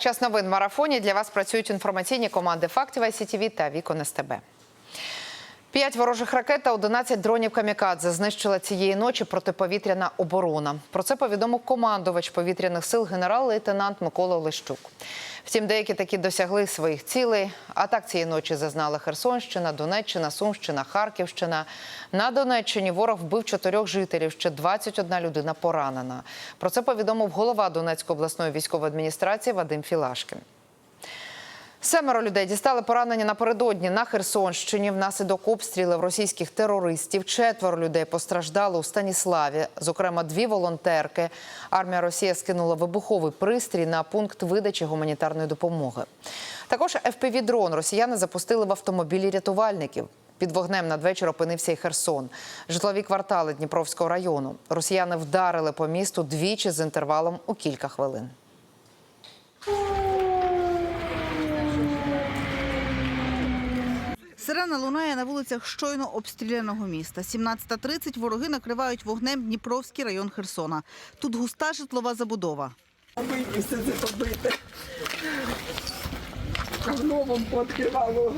Час новин в марафоні для вас працюють інформаційні команди Фактів ICTV та Вікон СТБ. П'ять ворожих ракет та 11 дронів камікадзе знищила цієї ночі протиповітряна оборона. Про це повідомив командувач повітряних сил генерал-лейтенант Микола Лещук. Втім, деякі таки досягли своїх цілей. Атак цієї ночі зазнали Херсонщина, Донеччина, Сумщина, Харківщина. На Донеччині ворог вбив чотирьох жителів. Ще 21 людина поранена. Про це повідомив голова Донецької обласної військової адміністрації Вадим Філашкін. Семеро людей дістали поранення напередодні на Херсонщині внаслідок обстрілів російських терористів. Четверо людей постраждали у Станіславі. Зокрема, дві волонтерки. Армія Росії скинула вибуховий пристрій на пункт видачі гуманітарної допомоги. Також FPV-дрон росіяни запустили в автомобілі рятувальників. Під вогнем надвечір опинився і Херсон. Житлові квартали Дніпровського району. Росіяни вдарили по місту двічі з інтервалом у кілька хвилин. Сирена лунає на вулицях щойно обстріляного міста. 17.30 вороги накривають вогнем Дніпровський район Херсона. Тут густа житлова забудова. Побиті, все це побите. Новом пооткривало.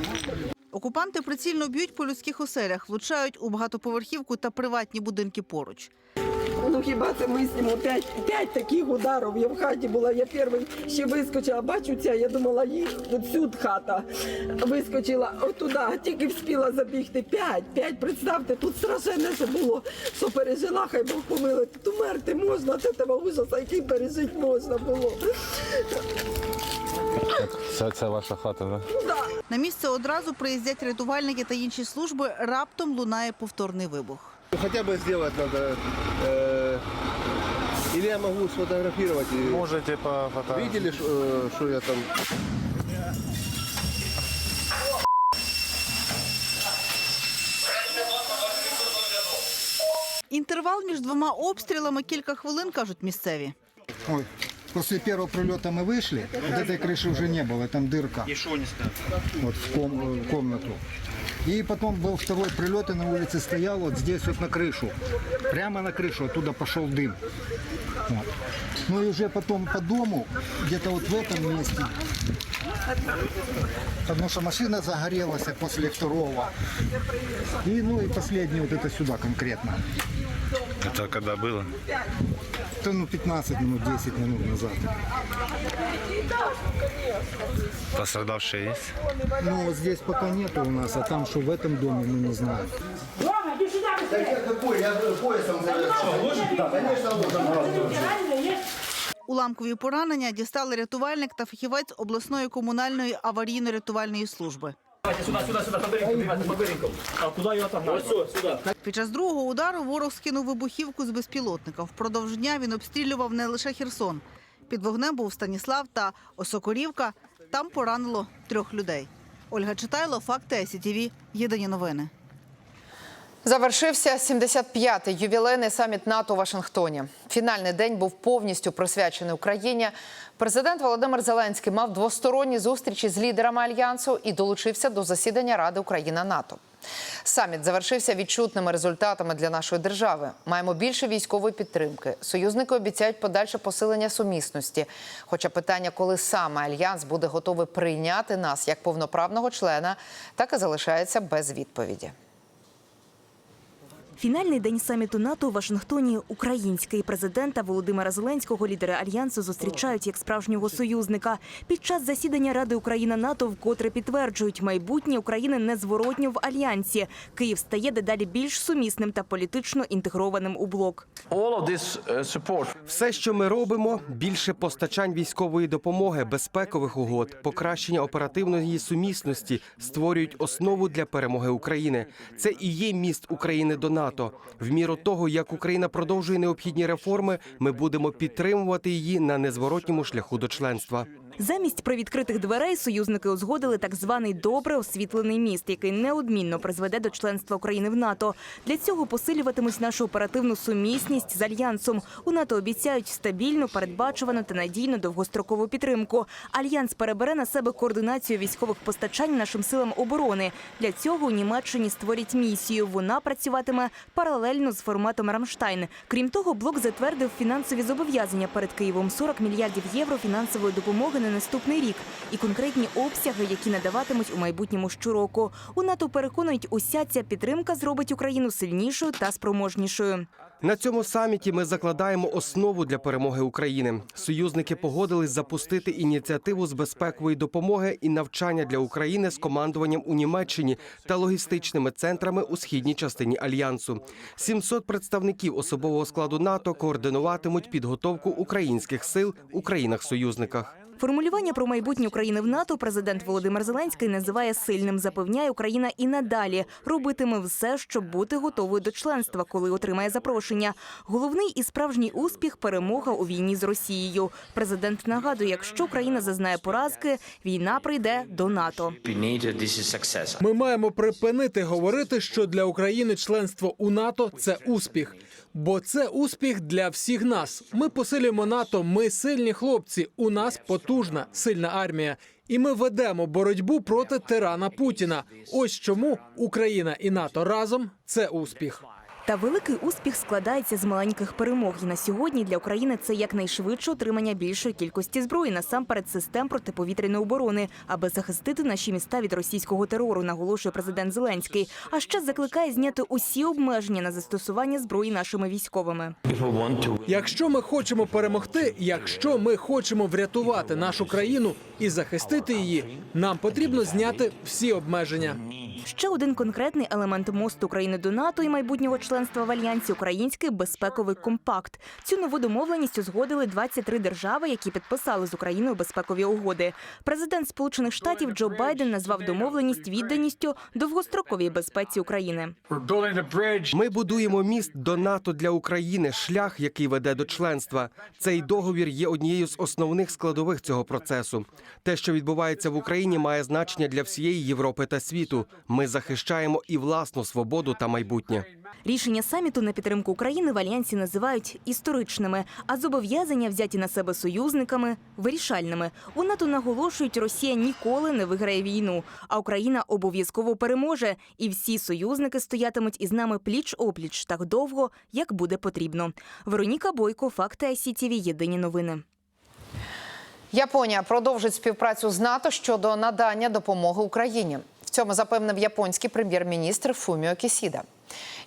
Окупанти прицільно б'ють по людських оселях, влучають у багатоповерхівку та приватні будинки поруч. Ну хіба це ми знімемо п'ять, п'ять таких ударів. Я в хаті була, я перший ще вискочила. Бачу ця, я думала, їх тут хата. Вискочила отуда, тільки вспіла забігти. П'ять, п'ять, представте, тут страшенне що було, що пережила, хай Бог помилує. Тут умерти можна, це того ужаса, який пережити можна було. Це, це ваша хата, да? На місце одразу приїздять рятувальники та інші служби. Раптом лунає повторний вибух. Хотя бы сделать надо. э, или я могу сфотографировать. и- Можете по фото... Видели, ш- э, что я там? Інтервал між двома обстрілами кілька хвилин, кажуть місцеві. Ой, после первого прилета мы вышли, вот этой крыши уже не было, там дырка. И что не Вот в, ком- э, в комнату. И потом был второй прилет, и на улице стоял вот здесь вот на крышу. Прямо на крышу, оттуда пошел дым. Вот. Ну и уже потом по дому, где-то вот в этом месте. Потому что машина загорелась после второго. И ну и последний вот это сюда конкретно. Это когда было? Это ну 15 минут, 10 минут назад. Пострадавшие есть? Ну, вот здесь пока нету у нас, а там, что в этом доме, мы не знаем. Уламкові поранення дістали рятувальник та фахівець обласної комунальної аварійно-рятувальної служби. Під час другого удару ворог скинув вибухівку з безпілотника. Впродовж дня він обстрілював не лише Херсон. Під вогнем був Станіслав та Осокорівка. Там поранило трьох людей. Ольга Читайло, факти СІТІВІ. Єдині новини. Завершився 75-й ювілейний саміт НАТО у Вашингтоні. Фінальний день був повністю присвячений Україні. Президент Володимир Зеленський мав двосторонні зустрічі з лідерами альянсу і долучився до засідання Ради Україна НАТО. Саміт завершився відчутними результатами для нашої держави. Маємо більше військової підтримки. Союзники обіцяють подальше посилення сумісності. Хоча питання, коли саме альянс буде готовий прийняти нас як повноправного члена, так і залишається без відповіді. Фінальний день саміту НАТО у Вашингтоні український президента Володимира Зеленського лідери альянсу зустрічають як справжнього союзника. Під час засідання Ради Україна НАТО вкотре підтверджують, майбутнє України незворотньо в альянсі. Київ стає дедалі більш сумісним та політично інтегрованим у блок. Все, що ми робимо, більше постачань військової допомоги, безпекових угод, покращення оперативної сумісності створюють основу для перемоги України. Це і є міст України до НАТО. В міру того, як Україна продовжує необхідні реформи, ми будемо підтримувати її на незворотньому шляху до членства. Замість привідкритих дверей союзники узгодили так званий добре освітлений міст, який неодмінно призведе до членства України в НАТО. Для цього посилюватимуть нашу оперативну сумісність з альянсом. У НАТО обіцяють стабільну, передбачувану та надійну довгострокову підтримку. Альянс перебере на себе координацію військових постачань нашим силам оборони. Для цього у Німеччині створять місію. Вона працюватиме паралельно з форматом Рамштайн. Крім того, блок затвердив фінансові зобов'язання перед Києвом 40 мільярдів євро фінансової допомоги на наступний рік, і конкретні обсяги, які надаватимуть у майбутньому щороку. У НАТО переконують, уся ця підтримка зробить Україну сильнішою та спроможнішою. На цьому саміті ми закладаємо основу для перемоги України. Союзники погодились запустити ініціативу з безпекової допомоги і навчання для України з командуванням у Німеччині та логістичними центрами у східній частині альянсу. 700 представників особового складу НАТО координуватимуть підготовку українських сил у країнах-союзниках. Формулювання про майбутнє України в НАТО президент Володимир Зеленський називає сильним. Запевняє, Україна і надалі робитиме все, щоб бути готовою до членства, коли отримає запрошення. Головний і справжній успіх перемога у війні з Росією. Президент нагадує, якщо Україна зазнає поразки, війна прийде до НАТО. Ми маємо припинити говорити, що для України членство у НАТО це успіх, бо це успіх для всіх нас. Ми посилюємо НАТО. Ми сильні хлопці. У нас потужна, сильна армія, і ми ведемо боротьбу проти тирана Путіна. Ось чому Україна і НАТО разом це успіх. Та великий успіх складається з маленьких перемог. І на сьогодні для України це якнайшвидше отримання більшої кількості зброї, насамперед систем протиповітряної оборони, аби захистити наші міста від російського терору, наголошує президент Зеленський. А ще закликає зняти усі обмеження на застосування зброї нашими військовими. Якщо ми хочемо перемогти, якщо ми хочемо врятувати нашу країну і захистити її, нам потрібно зняти всі обмеження. Ще один конкретний елемент мосту України до НАТО і майбутнього членства в альянсі український безпековий компакт. Цю нову домовленість узгодили 23 держави, які підписали з Україною безпекові угоди. Президент Сполучених Штатів Джо Байден назвав домовленість відданістю довгостроковій безпеці України. Ми будуємо міст до НАТО для України, шлях, який веде до членства. Цей договір є однією з основних складових цього процесу. Те, що відбувається в Україні, має значення для всієї Європи та світу. Ми захищаємо і власну свободу та майбутнє. Рішення саміту на підтримку України в альянсі називають історичними, а зобов'язання взяті на себе союзниками вирішальними. У НАТО наголошують, Росія ніколи не виграє війну, а Україна обов'язково переможе, і всі союзники стоятимуть із нами пліч опліч так довго, як буде потрібно. Вероніка Бойко, факти ICTV, Єдині новини. Японія продовжить співпрацю з НАТО щодо надання допомоги Україні. В цьому запевнив японський прем'єр-міністр Фуміо Кісіда.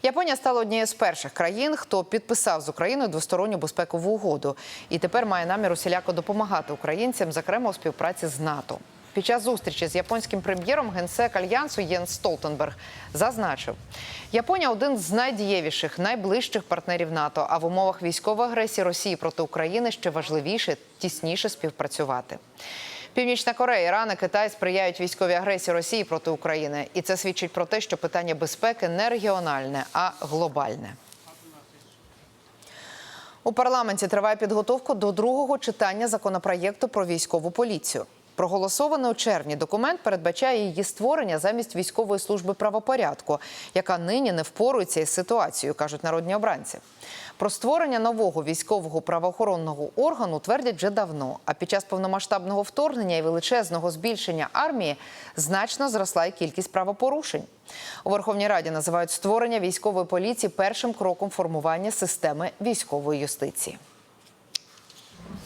Японія стала однією з перших країн, хто підписав з Україною двосторонню безпекову угоду, і тепер має намір усіляко допомагати українцям, зокрема у співпраці з НАТО. Під час зустрічі з японським прем'єром генсек альянсу Єнс Столтенберг зазначив, Японія один з найдієвіших, найближчих партнерів НАТО. А в умовах військової агресії Росії проти України ще важливіше тісніше співпрацювати. Північна Корея, Іран і Китай сприяють військовій агресії Росії проти України, і це свідчить про те, що питання безпеки не регіональне, а глобальне. У парламенті триває підготовка до другого читання законопроєкту про військову поліцію. Проголосований у червні документ передбачає її створення замість військової служби правопорядку, яка нині не впорується із ситуацією, кажуть народні обранці. Про створення нового військового правоохоронного органу твердять вже давно. А під час повномасштабного вторгнення і величезного збільшення армії значно зросла й кількість правопорушень. У Верховній Раді називають створення військової поліції першим кроком формування системи військової юстиції.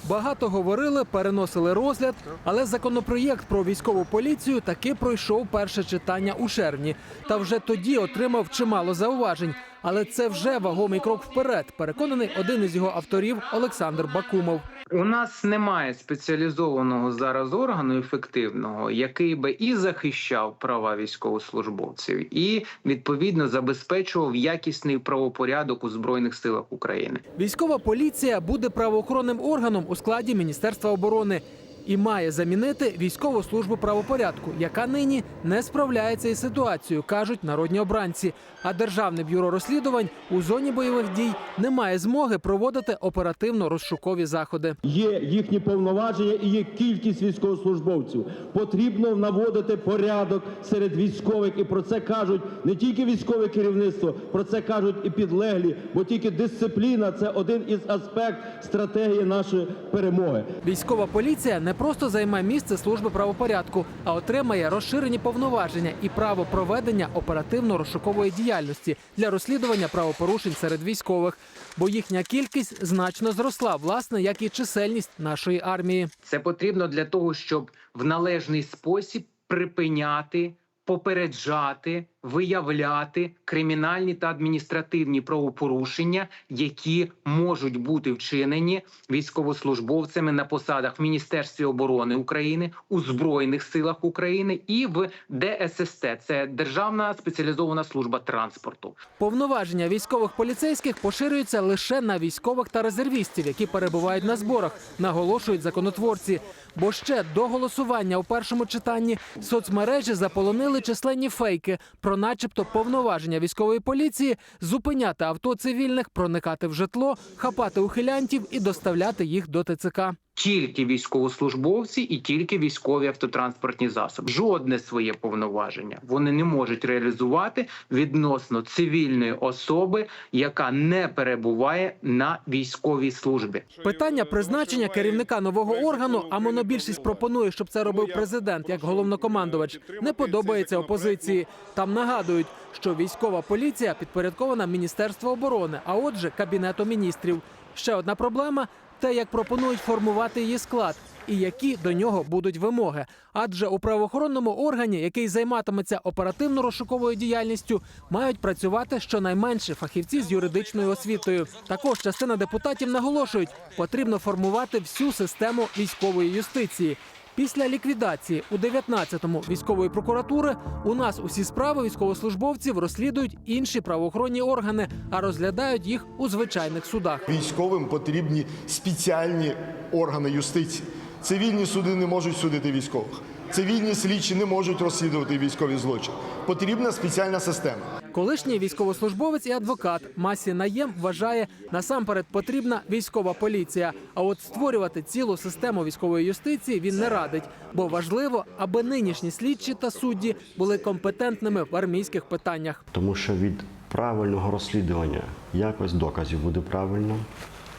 Багато говорили, переносили розгляд, але законопроєкт про військову поліцію таки пройшов перше читання у червні. Та вже тоді отримав чимало зауважень. Але це вже вагомий крок вперед. Переконаний один із його авторів Олександр Бакумов. У нас немає спеціалізованого зараз органу ефективного, який би і захищав права військовослужбовців, і відповідно забезпечував якісний правопорядок у збройних силах України. Військова поліція буде правоохоронним органом у складі Міністерства оборони і має замінити військову службу правопорядку, яка нині не справляється із ситуацією, кажуть народні обранці. А державне бюро розслідувань у зоні бойових дій не має змоги проводити оперативно-розшукові заходи. Є їхні повноваження і є кількість військовослужбовців. Потрібно наводити порядок серед військових, і про це кажуть не тільки військове керівництво, про це кажуть і підлеглі, бо тільки дисципліна це один із аспект стратегії нашої перемоги. Військова поліція не просто займе місце служби правопорядку, а отримає розширені повноваження і право проведення оперативно-розшукової діяльності для розслідування правопорушень серед військових, бо їхня кількість значно зросла, власне, як і чисельність нашої армії. Це потрібно для того, щоб в належний спосіб припиняти, попереджати, виявляти кримінальні та адміністративні правопорушення, які можуть бути вчинені військовослужбовцями на посадах в Міністерстві оборони України, у Збройних силах України і в ДССТ – це Державна спеціалізована служба транспорту. Повноваження військових поліцейських поширюються лише на військових та резервістів, які перебувають на зборах, наголошують законотворці. Бо ще до голосування у першому читанні соцмережі заполонили численні фейки про, начебто, повноваження військової поліції зупиняти авто цивільних, проникати в житло, хапати ухилянтів і доставляти їх до ТЦК. Тільки військовослужбовці і тільки військові автотранспортні засоби. Жодне своє повноваження вони не можуть реалізувати відносно цивільної особи, яка не перебуває на військовій службі. Питання призначення керівника нового органу, а монобільшість пропонує, щоб це робив президент як головнокомандувач, не подобається опозиції. Там нагадують, що військова поліція підпорядкована Міністерству оборони, а отже, кабінету міністрів. Ще одна проблема те, як пропонують формувати її склад. І які до нього будуть вимоги, адже у правоохоронному органі, який займатиметься оперативно-розшуковою діяльністю, мають працювати щонайменше фахівці з юридичною освітою. Також частина депутатів наголошують, потрібно формувати всю систему військової юстиції. Після ліквідації у 19-му військової прокуратури у нас усі справи військовослужбовців розслідують інші правоохоронні органи, а розглядають їх у звичайних судах. Військовим потрібні спеціальні органи юстиції. Цивільні суди не можуть судити військових. Цивільні слідчі не можуть розслідувати військові злочини. Потрібна спеціальна система. Колишній військовослужбовець і адвокат Масі Наєм вважає, насамперед потрібна військова поліція. А от створювати цілу систему військової юстиції він не радить, бо важливо, аби нинішні слідчі та судді були компетентними в армійських питаннях. Тому що від правильного розслідування якось доказів буде правильно,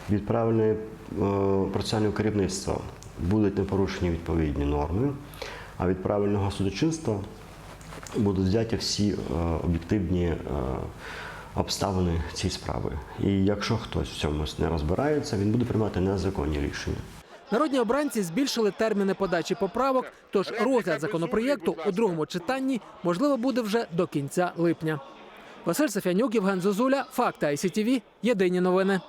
від правильної е, процесуального керівництва будуть не порушені відповідні норми, а від правильного судочинства будуть взяті всі е, об'єктивні е, обставини цієї справи. І якщо хтось в цьому не розбирається, він буде приймати незаконні рішення. Народні обранці збільшили терміни подачі поправок, тож розгляд законопроєкту у другому читанні можливо буде вже до кінця липня. Василь Сафянюк, Євген Зозуля, Факти ICTV. Єдині новини.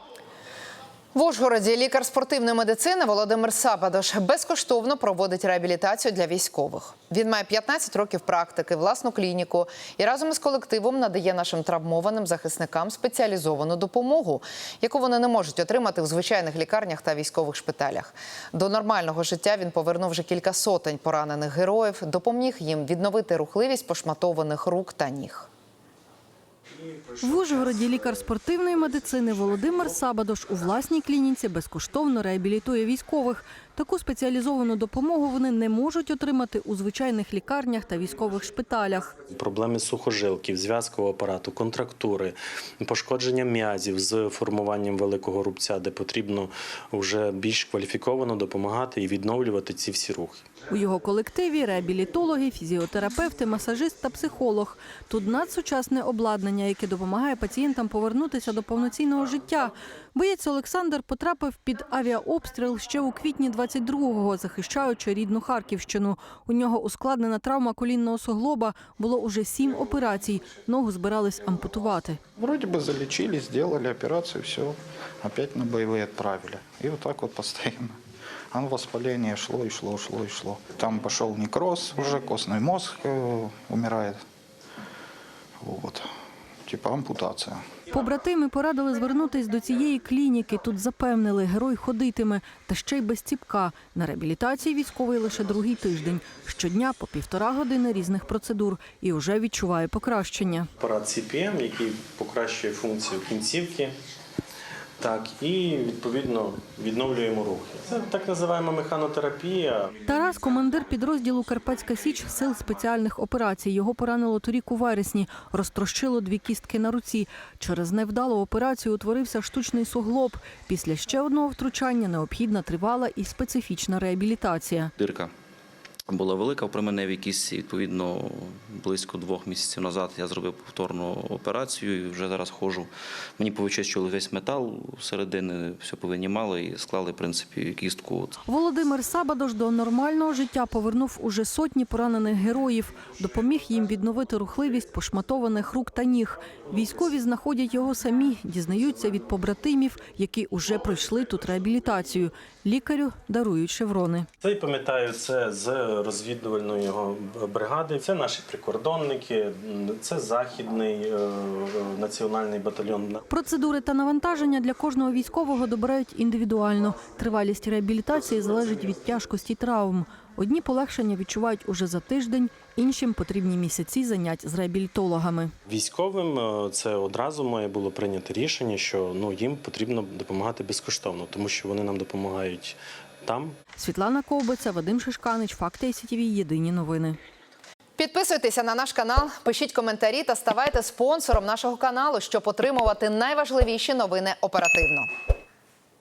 В Ужгороді лікар спортивної медицини Володимир Сабадош безкоштовно проводить реабілітацію для військових. Він має 15 років практики, власну клініку і разом із колективом надає нашим травмованим захисникам спеціалізовану допомогу, яку вони не можуть отримати в звичайних лікарнях та військових шпиталях. До нормального життя він повернув вже кілька сотень поранених героїв, допоміг їм відновити рухливість пошматованих рук та ніг. В Ужгороді лікар спортивної медицини Володимир Сабадош у власній клініці безкоштовно реабілітує військових. Таку спеціалізовану допомогу вони не можуть отримати у звичайних лікарнях та військових шпиталях. Проблеми сухожилків, зв'язкового апарату, контрактури, пошкодження м'язів з формуванням великого рубця, де потрібно вже більш кваліфіковано допомагати і відновлювати ці всі рухи. У його колективі реабілітологи, фізіотерапевти, масажист та психолог. Тут надсучасне обладнання, яке допомагає пацієнтам повернутися до повноцінного життя. Боєць Олександр потрапив під авіаобстріл ще у квітні 22-го, захищаючи рідну Харківщину. У нього ускладнена травма колінного суглоба. Було уже сім операцій. Ногу збирались ампутувати. Вроде бы залечили, сделали операцию, все. Опять на боевые отправили. И вот так вот постоянно. А воспаление шло и шло, шло и шло. Там пошел некроз, уже костный мозг э, умирает. Вот. Типа ампутация. Побратими порадили звернутись до цієї клініки. Тут запевнили, герой ходитиме, та ще й без ціпка. На реабілітації військовий лише другий тиждень. Щодня по півтора години різних процедур і вже відчуває покращення. Апарат CPM, який покращує функцію кінцівки, Так, і відповідно відновлюємо рухи. Це так називаємо механотерапія. Тарас, командир підрозділу Карпатська Січ сил спеціальних операцій. Його поранило торік у вересні. Розтрощило дві кістки на руці. Через невдалу операцію утворився штучний суглоб. Після ще одного втручання необхідна тривала і специфічна реабілітація. Дирка була велика в променевій кістці. Відповідно, близько двох місяців назад я зробив повторну операцію і вже зараз ходжу. Мені повичищували весь метал середини, все повинімали і склали, в принципі, кістку. Володимир Сабадош до нормального життя повернув уже сотні поранених героїв, допоміг їм відновити рухливість пошматованих рук та ніг. Військові знаходять його самі, дізнаються від побратимів, які уже пройшли тут реабілітацію. Лікарю дарують шеврони. Це пам'ятаю, це з розвідувальної його бригади. Це наші прикордонники, це західний е, е, національний батальйон. Процедури та навантаження для кожного військового добирають індивідуально. Тривалість реабілітації залежить від тяжкості травм. Одні полегшення відчувають уже за тиждень, іншим потрібні місяці занять з реабілітологами. Військовим е, це одразу має було прийнято рішення, що ну їм потрібно допомагати безкоштовно, тому що вони нам допомагають там, Світлана Ковбиця, Вадим Шишканич, Факти СІТВ, Єдині новини. Підписуйтеся на наш канал, пишіть коментарі та ставайте спонсором нашого каналу, щоб отримувати найважливіші новини оперативно.